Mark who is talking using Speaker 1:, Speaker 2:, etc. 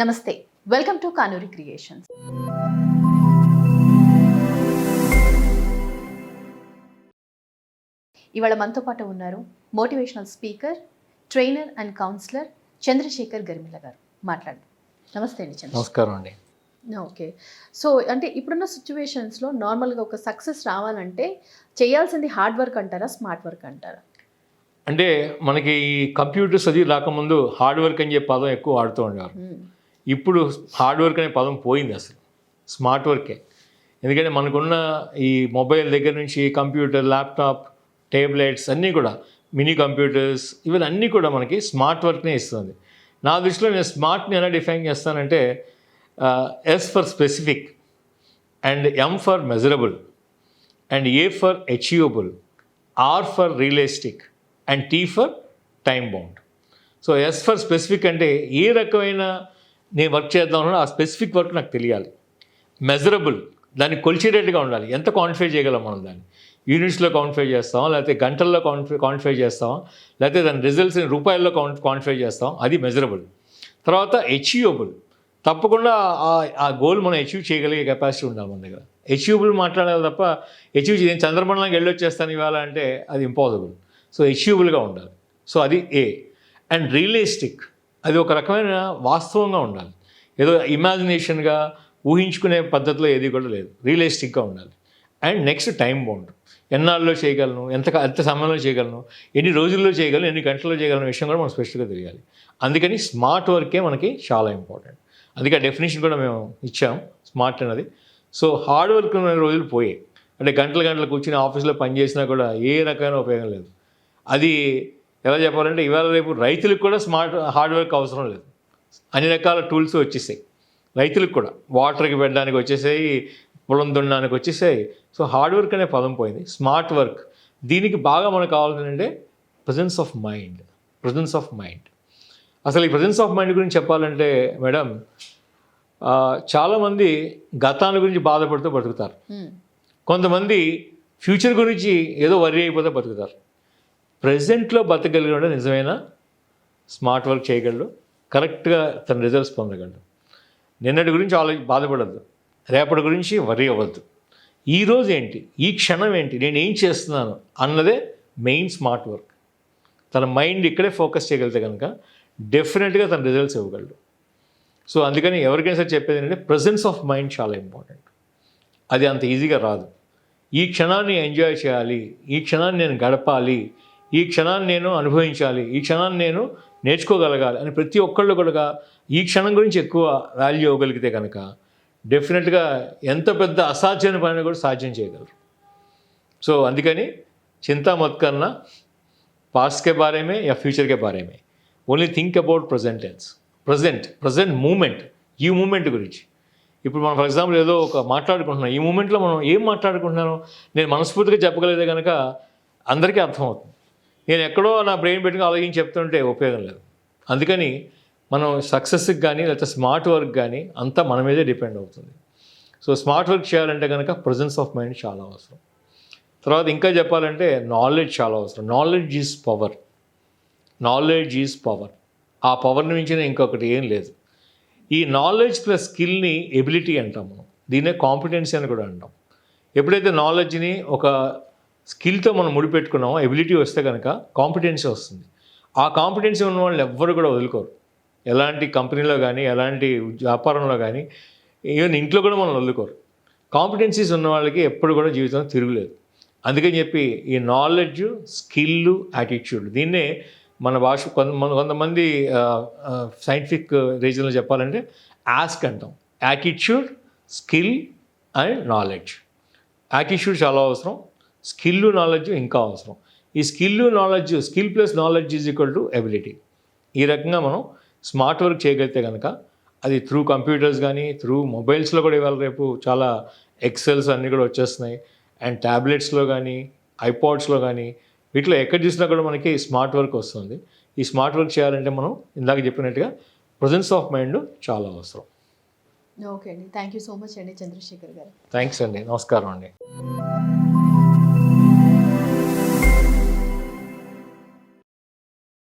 Speaker 1: నమస్తే welcome to Kanuri creations ఇవాళ మనతో పాటు ఉన్నారు motivational speaker trainer and counsellor Chandrasekhar Garimilla garu. మాట్లాడు. నమస్తే అండి
Speaker 2: నమస్కారం అండి.
Speaker 1: ఓకే. సో అంటే ఇప్పుడున్న సిచ్యువేషన్స్లో నార్మల్గా ఒక సక్సెస్ రావాలంటే చేయాల్సింది హార్డ్ వర్క్ అంటారా స్మార్ట్ వర్క్ అంటారా?
Speaker 2: అంటే మనకి ఈ కంప్యూటర్స్ అది రాకముందు హార్డ్ వర్క్ అని చెప్పే పదం ఎక్కువ వాడుతూ ఉండేవారు. ఇప్పుడు హార్డ్ వర్క్ అనే పదం పోయింది అసలు. స్మార్ట్ వర్కే. ఎందుకంటే మనకున్న ఈ మొబైల్ దగ్గర నుంచి కంప్యూటర్ ల్యాప్టాప్ టేబ్లెట్స్ అన్నీ కూడా మినీ కంప్యూటర్స్ ఇవన్నీ కూడా మనకి స్మార్ట్ వర్క్నే ఇస్తుంది. నా దృష్టిలో నేను స్మార్ట్ని ఎలా డిఫైన్ చేస్తానంటే S for specific and M for measurable and A for achievable R for realistic and T for time bound so S for specific అంటే ఏ రకమైన నేను వర్క్ చేద్దామన్నా ఆ స్పెసిఫిక్ వర్క్ నాకు తెలియాలి. మెజరబుల్ దాన్ని కొలిచేటట్టుగా ఉండాలి. ఎంత క్వాంటిఫై చేయగలం మనం దాన్ని? యూనిట్స్లో క్వాంటిఫై చేస్తాం లేకపోతే గంటల్లో క్వాంటిఫై క్వాంటిఫై చేస్తాం లేకపోతే దాని రిజల్ట్స్ని రూపాయల్లో క్వాంటిఫై చేస్తాం అది మెజరబుల్ తర్వాత అచీవబుల్ తప్పకుండా ఆ- ఆ గోల్ మనం అచీవ్ చేయగలిగే కెపాసిటీ ఉండాలి మన దగ్గర. అచీవబుల్ మాట్లాడాలి తప్ప అచీవ్ నేను చంద్రమండలానికి వెళ్ళొచ్చేస్తాను ఇవాళ అంటే అది ఇంపాసిబుల్ సో అచీవబుల్గా ఉండాలి. సో అది ఏ అండ్ రియలిస్టిక్ అది ఒక రకమైన వాస్తవంగా ఉండాలి. ఏదో ఇమాజినేషన్గా ఊహించుకునే పద్ధతిలో ఏది కూడా లేదు. రియలిస్టిక్గా ఉండాలి. అండ్ నెక్స్ట్ టైం బౌండ్ ఎన్నాళ్ళలో చేయగలను? ఎంత ఎంత సమయంలో చేయగలను? ఎన్ని రోజుల్లో చేయగలను? ఎన్ని గంటల్లో చేయగలను? విషయం కూడా మనం స్పెషల్గా తెలియాలి. అందుకని స్మార్ట్ వర్కే మనకి చాలా ఇంపార్టెంట్ అందుకే ఆ డెఫినేషన్ కూడా మేము ఇచ్చాం స్మార్ట్ అనేది సో హార్డ్ వర్క్ రోజులు పోయాయి. అంటే గంటల గంటలు కూర్చుని ఆఫీస్లో పని చేసినా కూడా ఏ రకమైన ఉపయోగం లేదు. అది ఎలా చెప్పాలంటే ఇవాళ రేపు రైతులకు కూడా స్మార్ట్ హార్డ్ వర్క్ అవసరం లేదు. అన్ని రకాల టూల్స్ వచ్చేసాయి. రైతులకు కూడా వాటర్కి పెట్టడానికి వచ్చేసాయి పొలం దున్నడానికి వచ్చేసాయి. సో హార్డ్ వర్క్ అనే పదం పోయింది. Smart work. దీనికి బాగా మనకు కావాల్సిందంటే presence of mind presence of mind అసలు ఈ ప్రజెన్స్ ఆఫ్ మైండ్ గురించి చెప్పాలంటే మేడం చాలామంది గతాల గురించి బాధపడుతూ బతుకుతారు. కొంతమంది ఫ్యూచర్ గురించి ఏదో వరి అయిపోతే బతుకుతారు. ప్రజెంట్లో బతకగలిగిన నిజమైన స్మార్ట్ వర్క్ చేయగలడు కరెక్ట్గా తన రిజల్ట్స్ పొందగలడు. నిన్నటి గురించి ఆలోచి బాధపడద్దు. రేపటి గురించి వరి అవ్వద్దు. ఈరోజు ఏంటి? ఈ క్షణం ఏంటి? నేను ఏం చేస్తున్నాను అన్నదే మెయిన్ స్మార్ట్ వర్క్. తన మైండ్ ఇక్కడే ఫోకస్ చేయగలిగితే కనుక డెఫినెట్గా తన రిజల్ట్స్ ఇవ్వగలడు. సో అందుకని ఎవరికైనా సరే చెప్పేది ఏంటంటే ప్రజెన్స్ ఆఫ్ మైండ్ చాలా ఇంపార్టెంట్. అది అంత ఈజీగా రాదు. ఈ క్షణాన్ని ఎంజాయ్ చేయాలి ఈ క్షణాన్ని నేను గడపాలి ఈ క్షణాన్ని నేను అనుభవించాలి. ఈ క్షణాన్ని నేను నేర్చుకోగలగాలి అని ప్రతి ఒక్కళ్ళు కూడా ఈ క్షణం గురించి ఎక్కువ వాల్యూ ఇవ్వగలిగితే కనుక డెఫినెట్గా ఎంత పెద్ద అసాధ్యమైన పనిని కూడా సాధ్యం చేయగలరు. సో అందుకని చింతా మత్ కన్నా పాస్ట్కే బారేమే యా ఫ్యూచర్కే బారేమే only think about present tense. Present present moment ఈ మూమెంట్ గురించి. ఇప్పుడు మనం ఫర్ ఎగ్జాంపుల్ ఏదో ఒక మాట్లాడుకుంటున్నాం. ఈ మూమెంట్లో మనం ఏం మాట్లాడుకుంటున్నాను నేను మనస్ఫూర్తిగా చెప్పగలిగితే కనుక అందరికీ అర్థమవుతుంది. నేను ఎక్కడో నా బ్రెయిన్ పెట్టుకుని ఆలోచించి చెప్తుంటే ఉపయోగం లేదు. అందుకని మనం సక్సెస్కి కానీ లేకపోతే స్మార్ట్ వర్క్ కానీ అంతా మన మీదే డిపెండ్ అవుతుంది. సో స్మార్ట్ వర్క్ చేయాలంటే కనుక ప్రజెన్స్ ఆఫ్ మైండ్ చాలా అవసరం. తర్వాత ఇంకా చెప్పాలంటే నాలెడ్జ్ చాలా అవసరం. Knowledge is power knowledge is power ఆ పవర్ని మించిన ఇంకొకటి ఏం లేదు. ఈ నాలెడ్జ్ ప్లస్ స్కిల్ని ఎబిలిటీ అంటాం మనం. దీన్నే కాంపిటెన్సీ అని కూడా అంటాం. ఎప్పుడైతే నాలెడ్జ్ని ఒక స్కిల్తో మనం ముడిపెట్టుకున్నామో ఎబిలిటీ వస్తే కనుక కాంపిటెన్సీ వస్తుంది. ఆ కాంపిటెన్సీ ఉన్న వాళ్ళు ఎవ్వరు కూడా వదులుకోరు. ఎలాంటి కంపెనీలో కానీ ఎలాంటి వ్యాపారంలో కానీ ఈవెన్ ఇంట్లో కూడా మనం వదులుకోరు. కాంపిటెన్సీస్ ఉన్న వాళ్ళకి ఎప్పుడు కూడా జీవితంలో తిరుగులేదు. అందుకని చెప్పి ఈ నాలెడ్జ్ స్కిల్ యాటిట్యూడ్ దీన్నే మన భాష కొంత మన- కొంతమంది సైంటిఫిక్ రీజన్లో చెప్పాలంటే యాస్క్ అంటాం. Attitude skill and knowledge. Attitude చాలా అవసరం. స్కిల్ నాలెడ్జ్ ఇంకా అవసరం. ఈ skill knowledge skill plus knowledge is equal to ability. ఈ రకంగా మనం స్మార్ట్ వర్క్ చేయగలిగితే కనుక అది త్రూ కంప్యూటర్స్ కానీ త్రూ మొబైల్స్లో కూడా ఇవాళ రేపు చాలా ఎక్సెల్స్ అన్నీ కూడా వచ్చేస్తున్నాయి. అండ్ ట్యాబ్లెట్స్లో కానీ ఐపాడ్స్లో కానీ వీటిలో ఎక్కడ చూసినా కూడా మనకి స్మార్ట్ వర్క్ వస్తుంది. ఈ స్మార్ట్ వర్క్ చేయాలంటే మనం ఇందాక చెప్పినట్టుగా ప్రజెన్స్ ఆఫ్ మైండ్ చాలా అవసరం.
Speaker 1: ఓకే అండి. థ్యాంక్ యూ సో మచ్ అండి చంద్రశేఖర్ గారు.
Speaker 2: థ్యాంక్స్ అండి. నమస్కారం అండి.